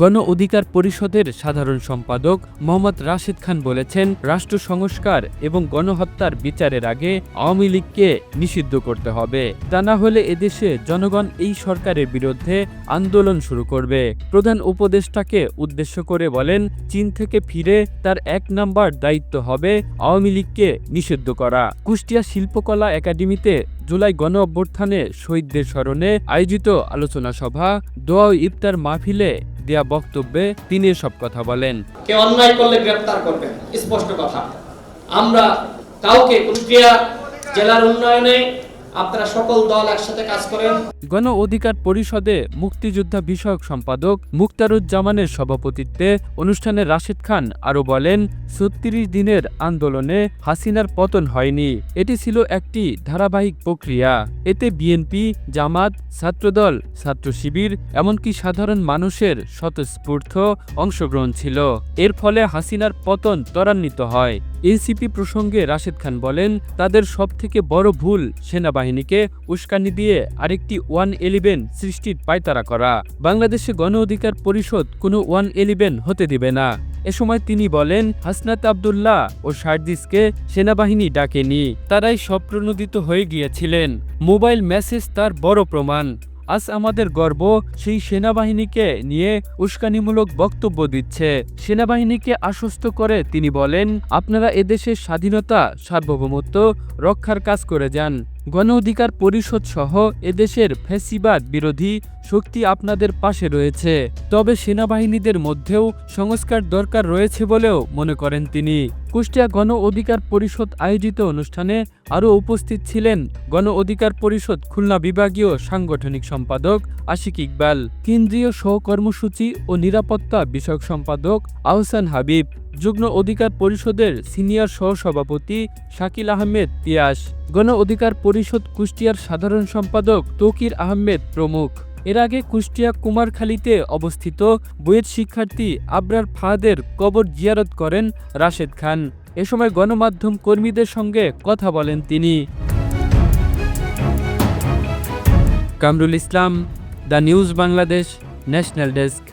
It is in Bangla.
গণ অধিকার পরিষদের সাধারণ সম্পাদক মোহাম্মদ রাশেদ খান বলেছেন, রাষ্ট্র সংস্কার এবং গণহত্যার বিচারের আগে আওয়ামী লীগকে নিষিদ্ধ করতে হবে। তা না হলে এদেশে জনগণ এই সরকারের বিরুদ্ধে আন্দোলন শুরু করবে। প্রধান উপদেষ্টাকে উদ্দেশ্য করে বলেন, চীন থেকে ফিরে তার এক নাম্বার দায়িত্ব হবে আওয়ামী লীগকে নিষিদ্ধ করা। কুষ্টিয়া শিল্পকলা একাডেমিতে জুলাই গণ অভ্যুত্থানে শহীদদের স্মরণে আয়োজিত আলোচনা সভা দোয়া ইফতার মাহফিলে দেয়া বক্তব্যে তিনি সব কথা বলেন। কে অন্যায় করলে গ্রেপ্তার করবেন স্পষ্ট কথা। আমরা কাউকে কুষ্টিয়া জেলার উন্নয়নে আপনারা সকল দল একসাথে কাজ করেন। গণ অধিকার পরিষদে মুক্তিযোদ্ধা বিষয়ক সম্পাদক মুক্তারুজ্জামানের সভাপতিত্বে অনুষ্ঠানে রাশেদ খান আরও বলেন, ছত্রিশ দিনের আন্দোলনে হাসিনার পতন হয়নি। এটি ছিল একটি ধারাবাহিক প্রক্রিয়া। এতে বিএনপি, জামাত, ছাত্রদল, ছাত্র শিবির, এমনকি সাধারণ মানুষের স্বতঃস্ফূর্ত অংশগ্রহণ ছিল। এর ফলে হাসিনার পতন ত্বরান্বিত হয়। এনসিপি প্রসঙ্গে রাশেদ খান বলেন, তাদের সবথেকে বড় ভুল সেনাবাহিনীকে উস্কানি দিয়ে আরেকটি ওয়ান ইলেভেন সৃষ্টির পায়তারা করা। বাংলাদেশে গণ অধিকার পরিষদ কোনো ওয়ান ইলেভেন হতে দিবে না। এ সময় তিনি বলেন, হাসনাত আবদুল্লাহ ও সার্জিসকে সেনাবাহিনী ডাকেনি। তারাই স্বপ্রণোদিত হয়ে গিয়েছিলেন। মোবাইল মেসেজ তার বড় প্রমাণ। আজ আমাদের গর্ব সেই সেনাবাহিনীকে নিয়ে উস্কানিমূলক বক্তব্য দিচ্ছে। সেনাবাহিনীকে আশ্বস্ত করে তিনি বলেন, আপনারা এদেশের স্বাধীনতা, সার্বভৌমত্ব রক্ষার কাজ করে যান। গণ অধিকার পরিষদ সহ এদেশের ফ্যাসিবাদ বিরোধী শক্তি আপনাদের পাশে রয়েছে। তবে সেনাবাহিনীদের মধ্যেও সংস্কার দরকার রয়েছে বলেও মনে করেন তিনি। কুষ্টিয়া গণ অধিকার পরিষদ আয়োজিত অনুষ্ঠানে আরও উপস্থিত ছিলেন গণ অধিকার পরিষদ খুলনা বিভাগীয় সাংগঠনিক সম্পাদক আশিক ইকবাল, কেন্দ্রীয় সহকর্মসূচি ও নিরাপত্তা বিষয়ক সম্পাদক আহসান হাবিব যুগ্ম অধিকার পরিষদের সিনিয়র সহসভাপতি শাকিল আহমেদ পিয়াস, গণ অধিকার পরিষদ কুষ্টিয়ার সাধারণ সম্পাদক তকির আহমেদ প্রমুখ। এর আগে কুষ্টিয়া কুমারখালীতে অবস্থিত বুয়েট শিক্ষার্থী আবরার ফাহাদের কবর জিয়ারত করেন রাশেদ খান। এ সময় গণমাধ্যম কর্মীদের সঙ্গে কথা বলেন তিনি। Kamrul Islam, the news Bangladesh, national desk.